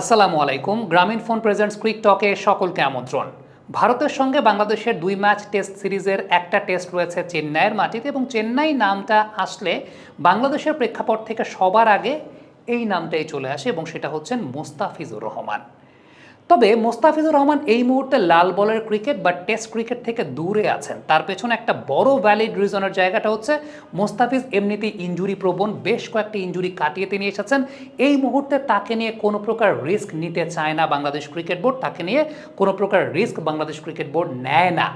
আসসালামু আলাইকুম। গ্রামীণ ফোন প্রেজেন্টস ক্রিক টকে সকলকে আমন্ত্রণ। ভারতের সঙ্গে বাংলাদেশের দুই ম্যাচ টেস্ট সিরিজের একটা টেস্ট রয়েছে চেন্নাইয়ের মাটিতে এবং চেন্নাই নামটা আসলে বাংলাদেশের প্রেক্ষাপট থেকে সবার আগে এই নামটাই চলে আসে এবং সেটা হচ্ছেন মোস্তাফিজুর রহমান। তবে মোস্তাফিজুর রহমান এই মুহূর্তে লাল বলের ক্রিকেট বা টেস্ট ক্রিকেট থেকে দূরে আছেন। তার পেছনে একটা বড় ভ্যালিড রিজনের জায়গাটা হচ্ছে মোস্তাফিজ এমনিতেই ইঞ্জুরি প্রবণ, বেশ কয়েকটি ইঞ্জুরি কাটিয়ে তিনি এসেছেন। এই মুহূর্তে তাকে নিয়ে কোনো প্রকার রিস্ক নিতে চায় না বাংলাদেশ ক্রিকেট বোর্ড, তাকে নিয়ে কোনো প্রকার রিস্ক বাংলাদেশ ক্রিকেট বোর্ড নেয় না।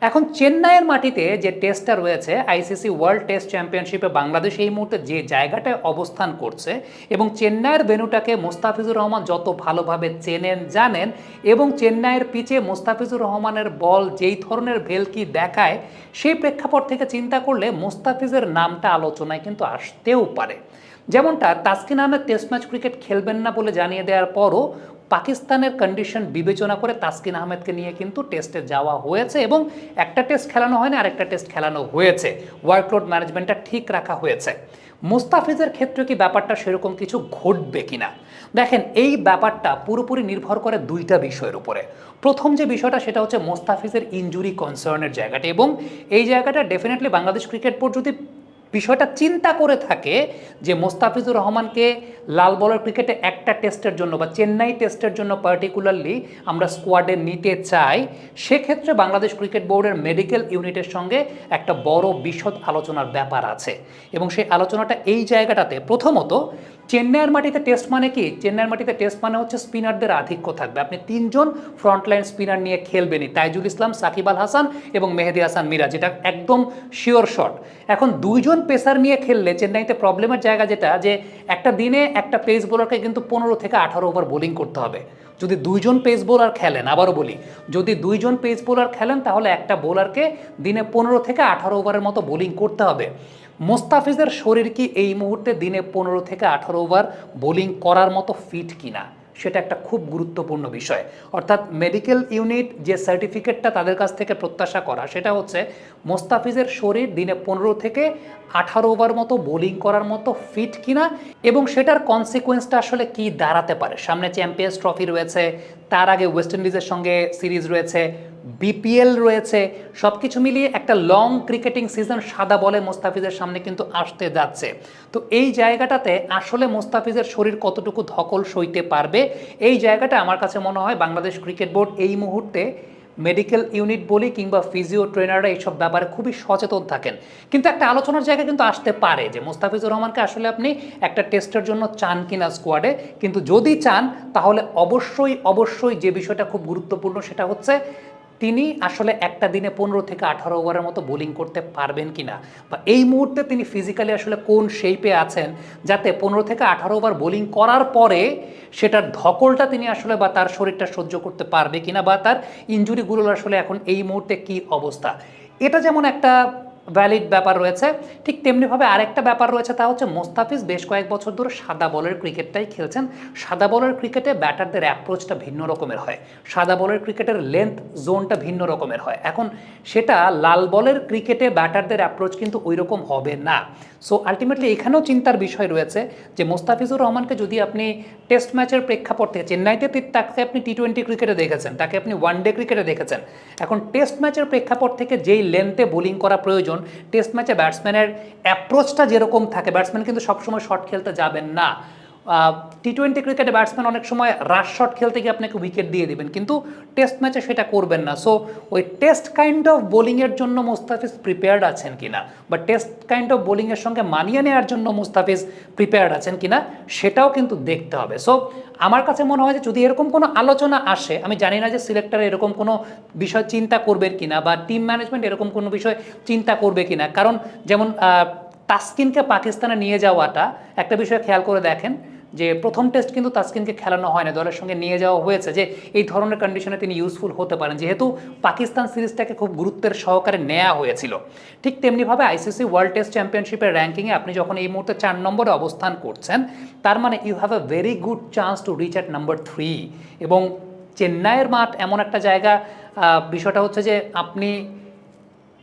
এখন চেন্নাইয়ের মাটিতে যে টেস্টটা রয়েছে আইসিসি ওয়ার্ল্ড টেস্ট চ্যাম্পিয়নশিপে বাংলাদেশ এই মুহূর্তে যে জায়গাটায় অবস্থান করছে এবং চেন্নাইয়ের ভেনুটাকে মোস্তাফিজুর রহমান যত ভালোভাবে চেনেন, জানেন এবং চেন্নাইয়ের পিচে মোস্তাফিজুর রহমানের বল যেই ধরনের ভেলকি দেখায়, সেই প্রেক্ষাপট থেকে চিন্তা করলে মোস্তাফিজের নামটা আলোচনায় কিন্তু আসতেও পারে। যেমনটা Taskin Ahmed test match cricket খেলবেন না বলে জানিয়ে দেওয়ার পরও পাকিস্তানের কন্ডিশন বিবেচনা করে তাসকিন আহমেদকে নিয়ে কিন্তু টেস্টে যাওয়া হয়েছে এবং একটা টেস্ট খেলানো হয়নি, আরেকটা টেস্ট খেলানো হয়েছে। ওয়ার্কলোড ম্যানেজমেন্টটা ঠিক রাখা হয়েছে। মুস্তাফিজের ক্ষেত্রে কি ব্যাপারটা সেরকম কিছু ঘটবে কিনা? দেখেন, এই ব্যাপারটা পুরোপুরি নির্ভর করে দুইটা বিষয়ের উপরে। প্রথম যে বিষয়টা, সেটা হচ্ছে মোস্তাফিজের ইঞ্জুরি কনসার্নের জায়গাটা এবং এই জায়গাটা ডেফিনেটলি বাংলাদেশ ক্রিকেট বোর্ড যদি বিষয়টা চিন্তা করে থাকে যে মোস্তাফিজুর রহমানকে লাল বলের ক্রিকেটে একটা টেস্টের জন্য বা চেন্নাই টেস্টের জন্য পার্টিকুলারলি আমরা স্কোয়াডে নিতে চাই, সেক্ষেত্রে বাংলাদেশ ক্রিকেট বোর্ডের মেডিকেল ইউনিটের সঙ্গে একটা বড় বিশদ আলোচনার ব্যাপার আছে। এবং সেই আলোচনাটা এই জায়গাটাতে প্রথমত চেন্নাইয়ের মাটিতে টেস্ট মানে কি? চেন্নাইয়ের মাটিতে টেস্ট মানে হচ্ছে স্পিনারদের আধিক্য থাকবে। আপনি তিনজন ফ্রন্টলাইন স্পিনার নিয়ে খেলবেনই। তাইজুল ইসলাম, সাকিব আল হাসান এবং মেহেদি হাসান মিরাজ। যেটা একদম শিওর শট এখন দুইজন পেসার নিয়ে খেললে চেন্নাইতে প্রবলেমের জায়গা যেটা, যে একটা দিনে একটা পেস বোলারকে কিন্তু পনেরো থেকে আঠারো ওভার বোলিং করতে হবে। যদি দুইজন পেস বোলার খেলেন, আবারও বলি, যদি দুইজন পেস বোলার খেলেন, তাহলে একটা বোলারকে দিনে পনেরো থেকে আঠারো ওভারের মতো বোলিং করতে হবে। মোস্তাফিজের শরীর কি এই মুহূর্তে দিনে পনেরো থেকে আঠারো ওভার বোলিং করার মতো ফিট কিনা সেটা একটা খুব গুরুত্বপূর্ণ বিষয়। অর্থাৎ মেডিকেল ইউনিট যে সার্টিফিকেটটা তাদের কাছ থেকে প্রত্যাশা করা, সেটা হচ্ছে মোস্তাফিজের শরীর দিনে পনেরো থেকে আঠারো ওভার মতো বোলিং করার মতো ফিট কিনা এবং সেটার কনসিকোয়েন্সটা আসলে কি দাঁড়াতে পারে? সামনে চ্যাম্পিয়ন্স ট্রফি রয়েছে, তার আগে ওয়েস্ট ইন্ডিজের সঙ্গে সিরিজ রয়েছে বিপিএল রয়েছে সব কিছু মিলিয়ে একটা লং ক্রিকেটিং সিজন সাদা বলে মোস্তাফিজের সামনে কিন্তু আসতে যাচ্ছে। তো এই জায়গাটাতে আসলে মোস্তাফিজের শরীর কতটুকু ধকল সইতে পারবে? এই জায়গাটা আমার কাছে মনে হয় বাংলাদেশ ক্রিকেট বোর্ড এই মুহূর্তে মেডিকেল ইউনিট বলি কিংবা ফিজিও ট্রেনাররা এইসব ব্যাপারে খুবই সচেতন থাকেন। কিন্তু একটা আলোচনার জায়গা কিন্তু আসতে পারে যে মোস্তাফিজুর রহমানকে আসলে আপনি একটা টেস্টের জন্য চান কিনা স্কোয়াডে কিন্তু যদি চান, তাহলে অবশ্যই অবশ্যই যে বিষয়টা খুব গুরুত্বপূর্ণ সেটা হচ্ছে তিনি আসলে একটা দিনে পনেরো থেকে আঠারো ওভারের মতো বোলিং করতে পারবেন কি না বা এই মুহূর্তে তিনি ফিজিক্যালি আসলে কোন শেপে আছেন যাতে পনেরো থেকে আঠারো ওভার বোলিং করার পরে সেটার ধকলটা তিনি আসলে বা তার শরীরটা সহ্য করতে পারবে কিনা বা তার ইঞ্জুরিগুলোর আসলে এখন এই মুহূর্তে কি অবস্থা? এটা যেমন একটা ভ্যালিড ব্যাপার রয়েছে। ঠিক তেমনিভাবে আরেকটা ব্যাপার রয়েছে, তা হচ্ছে মোস্তাফিজ বেশ কয়েক বছর ধরে সাদা বলের ক্রিকেটটাই খেলছেন। সাদা বলের ক্রিকেটে ব্যাটারদের অ্যাপ্রোচটা ভিন্ন রকমের হয়। সাদা বলের ক্রিকেটের লেন্থ জোনটা ভিন্ন রকমের হয়। এখন সেটা লাল বলের ক্রিকেটে ব্যাটারদের অ্যাপ্রোচ কিন্তু ওই রকম হবে না। সো আলটিমেটলি এখানেও চিন্তার বিষয় রয়েছে যে মোস্তাফিজুর রহমানকে যদি আপনি টেস্ট ম্যাচের প্রেক্ষাপট থেকে চেন্নাইতে তাকে আপনি টি টোয়েন্টি ক্রিকেটে দেখেছেন, তাকে আপনি ওয়ান ডে ক্রিকেটে দেখেছেন। এখন টেস্ট ম্যাচের প্রেক্ষাপট থেকে যেই লেন্থে বোলিং করা প্রয়োজন টেস্ট ম্যাচে ব্যাটসম্যানের অ্যাপ্রোচটা যেরকম থাকে ব্যাটসম্যান কিন্তু সবসময় শট খেলতে যাবেন না। টি টোয়েন্টি ক্রিকেটে ব্যাটসম্যান অনেক সময় রাশ শট খেলতে গিয়ে আপনাকে উইকেট দিয়ে দিবেন, কিন্তু টেস্ট ম্যাচে সেটা করবেন না। সো ওই টেস্ট কাইন্ড অফ বোলিংয়ের জন্য মুস্তাফিজ প্রিপেয়ার্ড আছেন কিনা? বা টেস্ট কাইন্ড অফ বোলিংয়ের সঙ্গে মানিয়ে নেওয়ার জন্য মুস্তাফিজ প্রিপেয়ার্ড আছেন কিনা, সেটাও কিন্তু দেখতে হবে। সো আমার কাছে মনে হয় যে যদি এরকম কোনো আলোচনা আসে, আমি জানি না যে সিলেক্টর এরকম কোনো বিষয় চিন্তা করবেন কিনা, বা টিম ম্যানেজমেন্ট এরকম কোনো বিষয় চিন্তা করবে কিনা। কারণ যেমন তাসকিনকে পাকিস্তানে নিয়ে যাওয়াটা একটা বিষয় খেয়াল করে দেখেন যে প্রথম টেস্ট কিন্তু তাসকিনকে খেলানো হয় না, দলের সঙ্গে নিয়ে যাওয়া হয়েছে যে এই ধরনের কন্ডিশনে তিনি ইউজফুল হতে পারেন। যেহেতু পাকিস্তান সিরিজটাকে খুব গুরুত্বের সহকারে নেওয়া হয়েছিল। ঠিক তেমনিভাবে আইসিসি ওয়ার্ল্ড টেস্ট চ্যাম্পিয়নশিপের র্যাঙ্কিংয়ে আপনি যখন এই মুহূর্তে চার নম্বরে অবস্থান করছেন, তার মানে you have a very good chance to reach at number three এবং চেন্নাইয়ের মাঠ এমন একটা জায়গা বিষয়টা হচ্ছে যে আপনি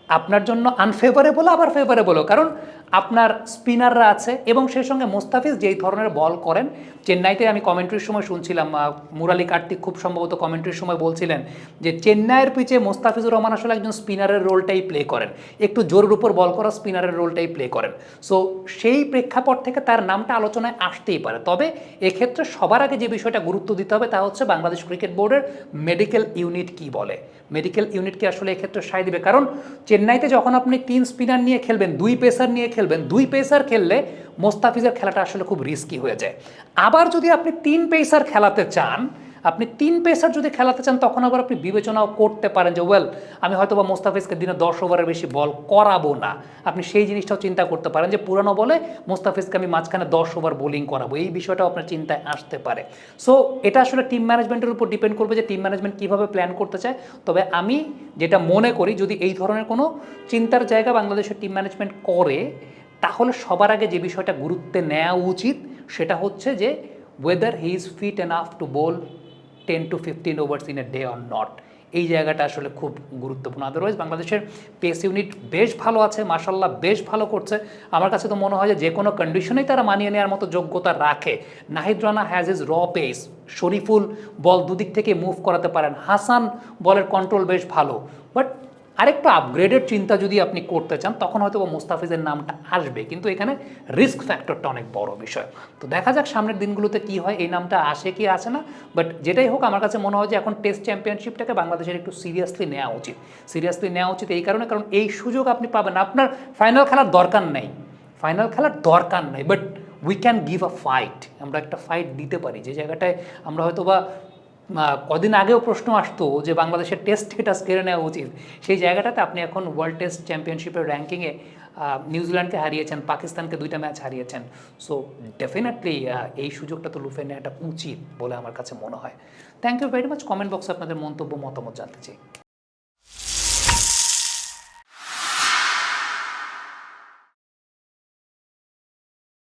আপনার জন্য আনফেভারেবল আবার ফেভারেবলও কারণ আপনার স্পিনাররা আছে এবং সেই সঙ্গে মোস্তাফিজ যেই ধরনের বল করেন। চেন্নাইতে আমি কমেন্ট্রির সময় শুনছিলাম মুরালি কার্তিক খুব সম্ভবত কমেন্ট্রির সময় বলছিলেন যে চেন্নাইয়ের পিচে মোস্তাফিজুর রহমান আসলে একজন স্পিনারের রোলটাই প্লে করেন। একটু জোরের উপর বল করা স্পিনারের রোলটাই প্লে করেন। সো সেই প্রেক্ষাপট থেকে তার নামটা আলোচনায় আসতেই পারে। তবে এক্ষেত্রে সবার আগে যে বিষয়টা গুরুত্ব দিতে হবে তা হচ্ছে বাংলাদেশ ক্রিকেট বোর্ডের মেডিকেল ইউনিট কি বলে। মেডিকেল ইউনিট কি আসলে এক্ষেত্রে সায় দিবে? কারণ চেন্নাইতে যখন আপনি তিন স্পিনার নিয়ে খেলবেন, দুই পেসার নিয়ে খেলবেন দুই পেসার খেললে মোস্তাফিজের খেলাটা আসলে খুব রিস্কি হয়ে যায়। আবার যদি আপনি তিন পেসার খেলাতে চান আপনি তিন পেসার যদি খেলাতে চান, তখন আবার আপনি বিবেচনাও করতে পারেন যে ওয়েল আমি হয়তো বা মোস্তাফিজকে দিনে দশ ওভারের বেশি বল করাবো না। আপনি সেই জিনিসটাও চিন্তা করতে পারেন যে, পুরানো বলে মোস্তাফিজকে আমি মাঝখানে দশ ওভার বোলিং করাবো। এই বিষয়টাও আপনার চিন্তায় আসতে পারে। সো এটা আসলে টিম ম্যানেজমেন্টের উপর ডিপেন্ড করবে যে টিম ম্যানেজমেন্ট কীভাবে প্ল্যান করতে চায়। তবে আমি যেটা মনে করি, যদি এই ধরনের কোনো চিন্তার জায়গা বাংলাদেশের টিম ম্যানেজমেন্ট করে, তাহলে সবার আগে যে বিষয়টা গুরুত্বে নেওয়া উচিত, সেটা হচ্ছে যে whether he is fit enough to bowl ten to fifteen overs in a day or not এই জায়গাটা আসলে খুব গুরুত্বপূর্ণ। আদারওয়াইজ বাংলাদেশের পেস ইউনিট বেশ ভালো আছে মার্শাল্লাহ বেশ ভালো করছে। আমার কাছে তো মনে হয় যে যে কোনো কন্ডিশনেই তারা মানিয়ে নেওয়ার মতো যোগ্যতা রাখে। Nahid Rana has is raw pace Shoriful ball দুদিক থেকে মুভ করাতে পারেন। হাসান বলের কন্ট্রোল বেশ ভালো। বাট আরেকটু আপগ্রেডেড চিন্তা যদি আপনি করতে চান, তখন হয়তো মুস্তাফিজের নামটা আসবে। কিন্তু এখানে রিস্ক ফ্যাক্টরটা অনেক বড় বিষয়। তো দেখা যাক সামনের দিনগুলোতে কি হয়, এই নামটা আসে কি আসে না। বাট যেটাই হোক, আমার কাছে মনে হয় যে এখন টেস্ট চ্যাম্পিয়নশিপটাকে বাংলাদেশের একটু সিরিয়াসলি নেওয়া উচিত। সিরিয়াসলি নেওয়া উচিত এই কারণে, কারণ এই সুযোগ আপনি পাবেন। আপনার ফাইনাল খেলার দরকার নেই। ফাইনাল খেলার দরকার নেই but we can give a fight আমরা একটা ফাইট দিতে পারি। যে জায়গাটায় আমরা হয়তো বা কদিন আগেও প্রশ্ন আসতো যে বাংলাদেশের টেস্ট স্টেটাস কেড়ে নেওয়া উচিত। সেই জায়গাটাতে আপনি এখন ওয়ার্ল্ড টেস্ট চ্যাম্পিয়নশিপের র্যাঙ্কিংয়ে নিউজিল্যান্ডকে হারিয়েছেন পাকিস্তানকে দুইটা ম্যাচ হারিয়েছেন। সো ডেফিনেটলি এই সুযোগটা তো লুফে নেওয়াটা উচিত বলে আমার কাছে মনে হয়। Thank you very much comment বক্সে আপনাদের মন্তব্য, মতামত জানতে চাই।